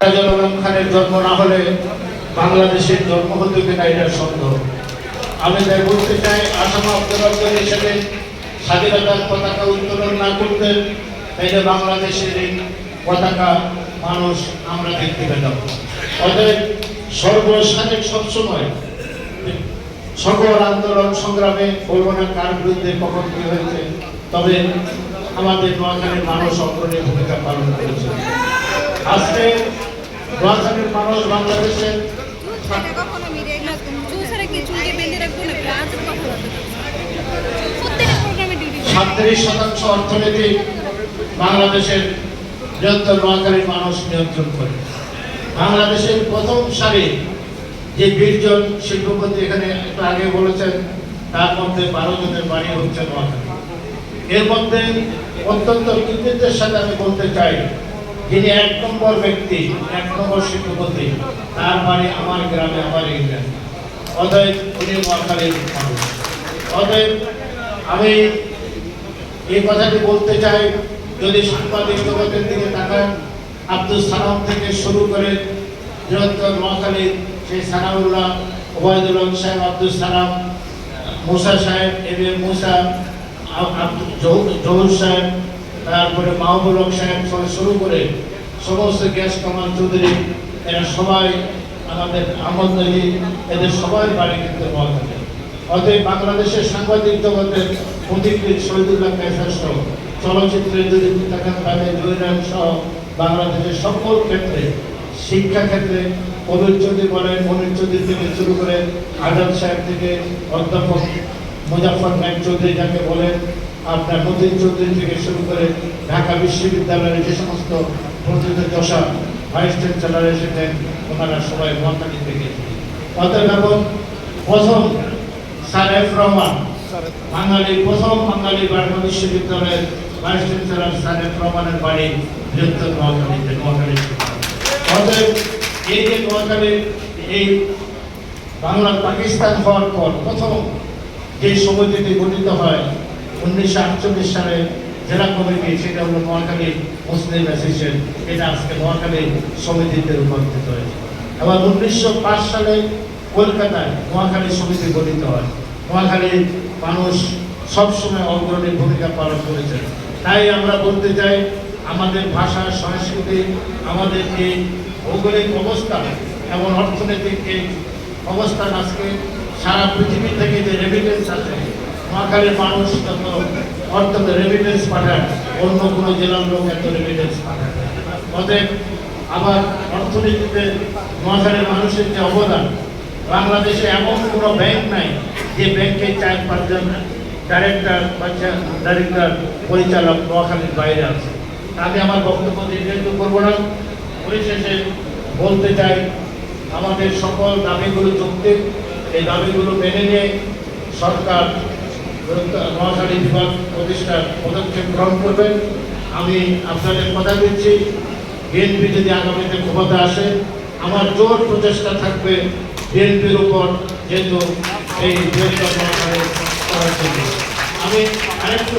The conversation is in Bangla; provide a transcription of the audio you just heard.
খানের জন্ম না হলে বাংলাদেশের জন্ম হতো কিনা এটা সন্দেহ। আমি তাই বলতে চাই আসাম অবজারভার হিসেবে স্বাধীনতার পতাকা উত্তোলন না করতেন তাইলে বাংলাদেশের এই পতাকা মানুষ আমরা দেখতে পেতাম। অতএব সর্বসাধক সবসময় সকল আন্দোলন সংগ্রামে বলব না কার বিরুদ্ধে কখন কি হয়েছে, তবে আমাদের নোয়াখালীর মানুষ অগ্রণী ভূমিকা পালন করেছে। আজকে নোয়াখালীর মানুষ বাংলাদেশের সাতত্রিশ শতাংশ অর্থনীতি বাংলাদেশের বৃহত্তর নোয়াখালীর মানুষ নিয়ন্ত্রণ করে। বাংলাদেশের প্রথম সারি যে বীরজন শিল্পপতি এখানে একটু আগে বলেছেন তার মধ্যে বারো জনের বাড়ি হচ্ছে নোয়াখালী এর মধ্যে অত্যন্ত কৃতিত্বের সাথে আমি বলতে চাই যিনি এক নম্বর ব্যক্তি, এক নম্বর শিল্পপতি তার বাড়ি আমার গ্রামে, আমার এই অতএব উনি মানুষ। অতএব আমি এই কথাটি বলতে চাই, যদি সাংবাদিক জগতের দিকে তাকান, আব্দুল সালাম থেকে শুরু করে বৃহত্তর নোয়াখালীর সেই সানাউল্লাহ ওবায়দুল সাহেব, আব্দুল সালাম, মুসা সাহেব, এম এ মুসা জহুর সাহেব তারপরে মাহবুল হক সাহেব থেকে শুরু করে সমস্ত গ্যাস কামাল চৌধুরী, এরা সবাই আমাদের আহমদ এদের সবাই বাড়ি কিনতে কিন্তু থাকে। অতএব বাংলাদেশের সাংবাদিক জগতের প্রতিকৃত শহীদুল্লাহ কায়সার সহ চলচ্চিত্রের যদি তাকান তাদের জয়রাম সহ বাংলাদেশের সকল ক্ষেত্রে শিক্ষা ক্ষেত্রে কবির চৌধুরী বলেন মনির চৌধুরী থেকে শুরু করে আজাদ সাহেব থেকে অধ্যাপক মুজাফর নাইক চৌধুরী যাকে বলেন আপনার মতিন চৌধুরী থেকে শুরু করে ঢাকা বিশ্ববিদ্যালয়ের যে সমস্ত দশা, ভাইস চ্যান্সেলার এসেছেন, ওনারা সবাই মহাকালী থেকে অতএব এবং প্রথম স্যার এফ রহমান, বাঙালি, প্রথম বাঙালি ঢাকা বিশ্ববিদ্যালয়ের ভাইস চ্যান্সেলর স্যার এফ রহমানের বাড়ি বৃহত্তর নোয়াখালীতে নোয়াখালী অতএব এই যে নোয়াখালীর এই বাংলা পাকিস্তান হওয়ার পর প্রথম যে সমিতিটি গঠিত হয় উনিশশো আটচল্লিশ সালে জেলা কমিটি, সেটা হলো নোয়াখালী মুসলিম অ্যাসোসিয়েশন, এটা আজকে নোয়াখালী সমিতিতে রূপান্তরিত হয়েছে। আবার উনিশশো পাঁচ সালে কলকাতায় নোয়াখালী সমিতি গঠিত হয়। নোয়াখালীর মানুষ সবসময় অগ্রণী ভূমিকা পালন করেছে তাই আমরা বলতে চাই, আমাদের ভাষা, সংস্কৃতি, আমাদের যে ভৌগোলিক অবস্থান এবং অর্থনৈতিক এই অবস্থান আজকে, সারা পৃথিবী থেকে যে রেমিটেন্স আছে নোয়াখালীর মানুষ তত অর্থ রেমিটেন্স পাঠায় অন্য কোনো জেলার লোক এত রেমিটেন্স পাঠায় না। অতএব আবার অর্থনীতিতে নোয়াখালীর মানুষের যে অবদান, বাংলাদেশে এমন কোনো ব্যাংক নাই যে ব্যাংকে চার পাঁচজন ডাইরেক্টর বা ডাইরেক্টর পরিচালক নোয়াখালীর বাইরে আছে আমি আমার বক্তব্য দীর্ঘায়িত করব না পরিশেষে বলতে চাই, আমাদের সকল দাবিগুলো যৌক্তিক এই দাবিগুলো মেনে নিয়ে সরকার নোয়াখালী বিভাগ প্রতিষ্ঠার পদক্ষেপ গ্রহণ করবেন। আমি আপনাদের কথা দিচ্ছি বিএনপি যদি আগামীতে ক্ষমতা আসে, আমার জোর প্রচেষ্টা থাকবে বিএনপির উপর যেহেতু এই আমি আরেকটু